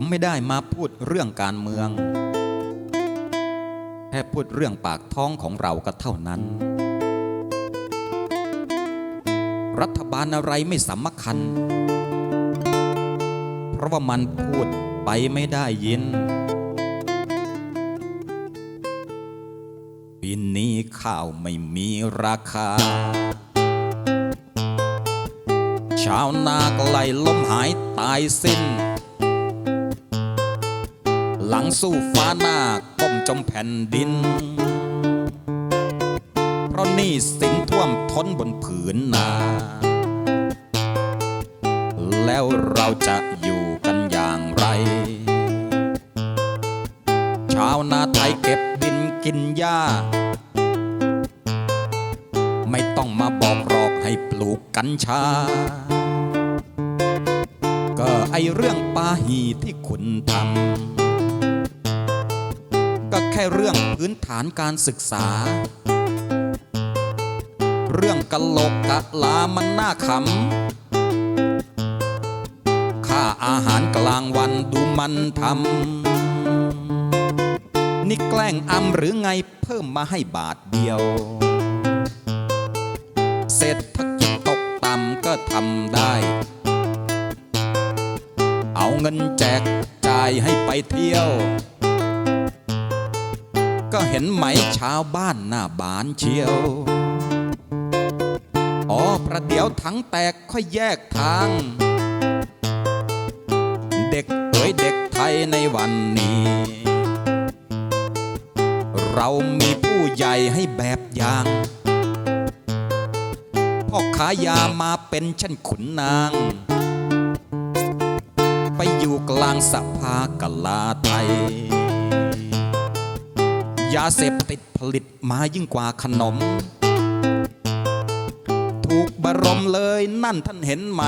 ผมไม่ได้มาพูดเรื่องการเมือง แค่พูดเรื่องปากท้องของเราก็เท่านั้น รัฐบาลอะไรไม่สำคัญ เพราะว่ามันพูดไปไม่ได้ยินปีนี้ข้าวไม่มีราคา ชาวนากไหลล้มหายตายสิ้น สู้ฟ้าหน้าก้มจมแผ่นดิน เพราะนี่สินท่วมท้นบนผืนนา แล้วเราจะอยู่กันอย่างไร ชาวนาไทยเก็บดินกินหญ้า ไม่ต้องมาบอกหรอกให้ปลูกกัญชาก็ไอเรื่องปาหีที่คุณทำ ก็แค่เรื่องพื้นฐานการศึกษา เรื่องกะโหลกกะลามันน่าขำค่าอาหารกลางวันดูมันทำนี่แกล้งอำหรือไงเพิ่มมาให้บาทเดียว เศรษฐกิจตกต่ำก็ทำได้ เอาเงินแจกจ่ายให้ไปเที่ยว ก็เห็นไหมชาวบ้านหน้าบานเชียว อ๋อประเดี๋ยวทั้งแตกค่อยแยกทาง เด็กเอ๋ยเด็กไทยในวันนี้ เรามีผู้ใหญ่ให้แบบอย่างพ่อขายามาเป็นชั้นขุนนาง ไปอยู่กลางสภากลาไทย ยาเสพติดผลิตมายิ่งกว่าขนม ถูกบรมเลยนั่นท่านเห็นไหม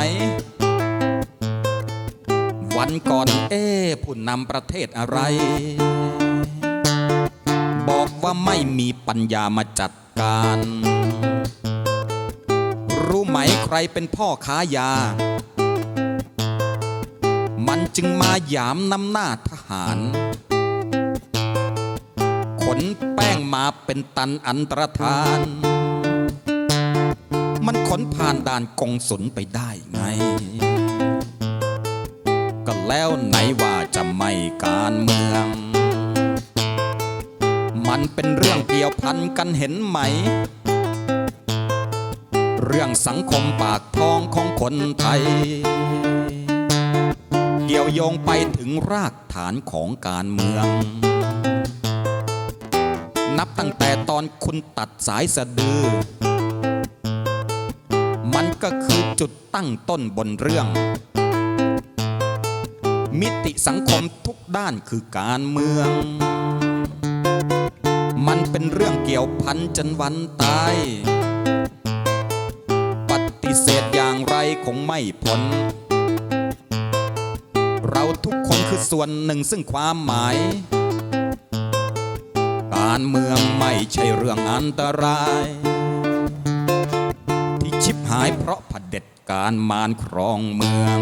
วันก่อนเอ๊ผู้นำประเทศอะไร บอกว่าไม่มีปัญญามาจัดการ รู้ไหมใครเป็นพ่อค้ายา มันจึงมาหยามนำหน้าทหาร งมาเป็นตันอันตรธาน มันขนผ่านด่านกงสุลไปได้ไง ก็แล้วไหนว่าจะไม่การเมือง มันเป็นเรื่องเกี่ยวพันกันเห็นไหม เรื่องสังคมปากท้องของคนไทย เกี่ยวโยงไปถึงรากฐานของการเมือง นับตั้งแต่ตอนคุณตัดสายสะดือ มันก็คือจุดตั้งต้นบนเรื่อง มิติสังคมทุกด้านคือการเมือง มันเป็นเรื่องเกี่ยวพันจนวันตาย ปฏิเสธอย่างไรคงไม่พ้น เราทุกคนคือส่วนหนึ่งซึ่งความหมาย การเมืองไม่ใช่เรื่องอันตราย ที่ชิบหายเพราะเผด็จการมารครองเมือง